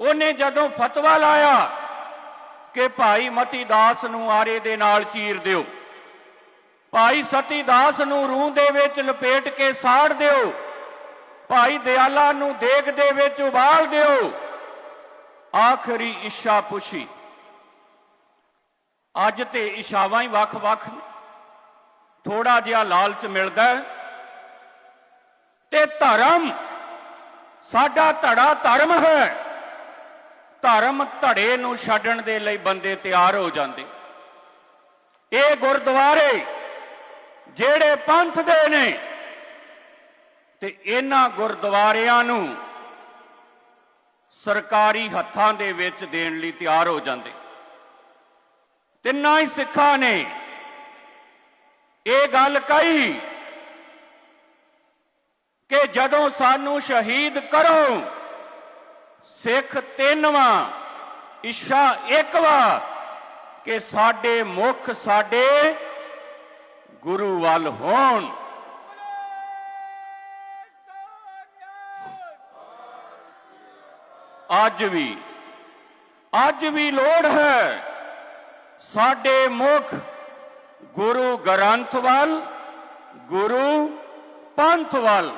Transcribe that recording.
ਉਹਨੇ ਜਦੋਂ ਫਤਵਾ ਲਾਇਆ ਕਿ ਭਾਈ ਮਤੀ ਦਾਸ ਨੂੰ ਆਰੇ ਦੇ ਨਾਲ ਚੀਰ ਦਿਓ, ਭਾਈ ਸਤੀ ਦਾਸ ਨੂੰ ਰੂਹ ਦੇ ਵਿੱਚ ਲਪੇਟ ਕੇ ਸਾੜ ਦਿਓ, ਭਾਈ ਦਿਆਲਾ ਨੂੰ ਦੇਗ ਦੇ ਵਿੱਚ ਉਬਾਲ ਦਿਓ, ਆਖਰੀ ਇੱਛਾ ਪੁੱਛੀ। ਅੱਜ ਤੇ ਇਸ਼ਾਵਾਂ ਹੀ ਵੱਖ-ਵੱਖ ਥੋੜਾ ਜਿਹਾ ਲਾਲਚ ਮਿਲਦਾ ਤੇ ਧਰਮ, ਸਾਡਾ ਧੜਾ ਧਰਮ ਹੈ। ਧਰਮ ਧੜੇ ਨੂੰ ਛੱਡਣ ਦੇ ਲਈ ਬੰਦੇ ਤਿਆਰ ਹੋ ਜਾਂਦੇ। ਇਹ ਗੁਰਦੁਆਰੇ ਜਿਹੜੇ ਪੰਥ ਦੇ ਨੇ ਤੇ ਇਹਨਾਂ ਗੁਰਦੁਆਰਿਆਂ ਨੂੰ ਸਰਕਾਰੀ ਹੱਥਾਂ ਦੇ ਵਿੱਚ ਦੇਣ ਲਈ ਤਿਆਰ ਹੋ ਜਾਂਦੇ। ਤਿੰਨਾਂ ਹੀ ਸਿੱਖਾਂ ਨੇ ਇਹ ਗੱਲ ਕਹੀ ਕਿ ਜਦੋਂ ਸਾਨੂੰ ਸ਼ਹੀਦ ਕਰੋ ਸਿੱਖ ਤਿੰਨਵਾਂ ਇੱਛਾ ਇੱਕਵਾ ਕਿ ਸਾਡੇ ਮੁਖ, ਸਾਡੇ ਗੁਰੂ ਵੱਲ ਹੋਣ। ਅੱਜ ਵੀ ਅੱਜ ਵੀ ਲੋੜ ਹੈ ਸਾਡੇ ਮੁਖ ਗੁਰੂ ਗ੍ਰੰਥ ਵੱਲ, ਗੁਰੂ ਪੰਥ ਵੱਲ।